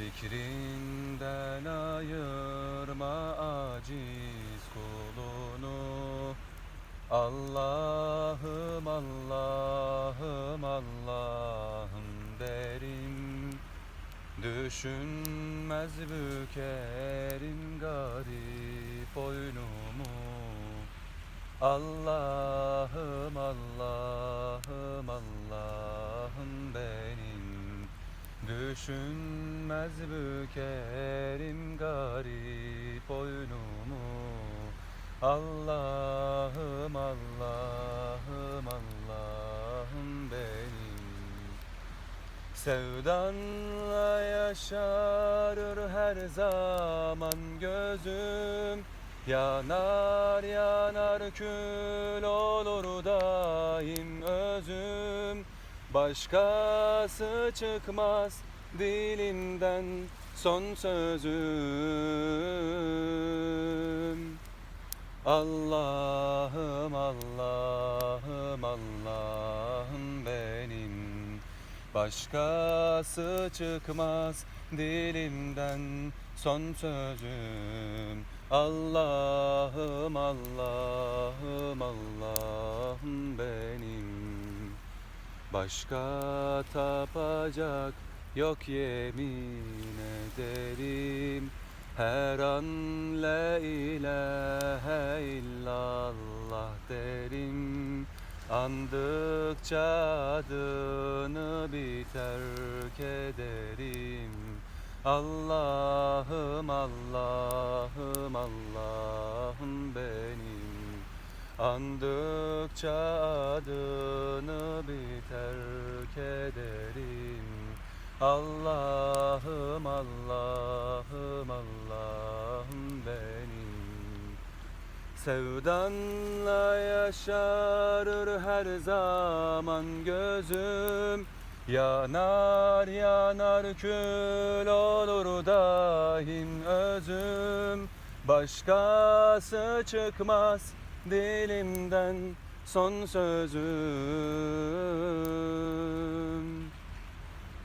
Zikrinden ayırma aciz kulunu. Allah'ım Allah'ım Allah'ım derim. Düşünmez bükerim garip boynumu Allah'ım Allah'ım benim Düşünmez bükerim garip boynumu Allah'ım Allah'ım Allah'ım benim. Sevdanla yaşarır her zaman gözüm. Yanar yanar kül olur daim özüm Başkası çıkmaz dilimden son sözüm. Allah'ım Allah'ım Allah'ım benim. Başkası çıkmaz dilimden son sözüm. Allah'ım Allah'ım Allah'ım benim Başka tapacak yok yemin ederim Her an la ilahe illallah derim. Andıkça adını bir terk ederim. Allah'ım Allah'ım benim Andıkça adını bir terk ederim. Allah'ım Allah'ım Allah'ım benim. Sevdanla yaşarır her zaman gözüm. Yanar yanar kül olur daim özüm. Başkası çıkmaz dilimden son sözüm.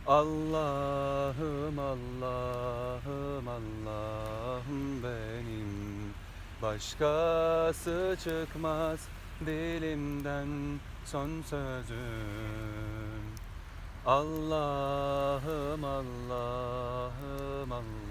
Allah'ım Allah'ım Allah'ım benim. Başkası çıkmaz dilimden son sözüm. Allah'ım Allah'ım Allah'ım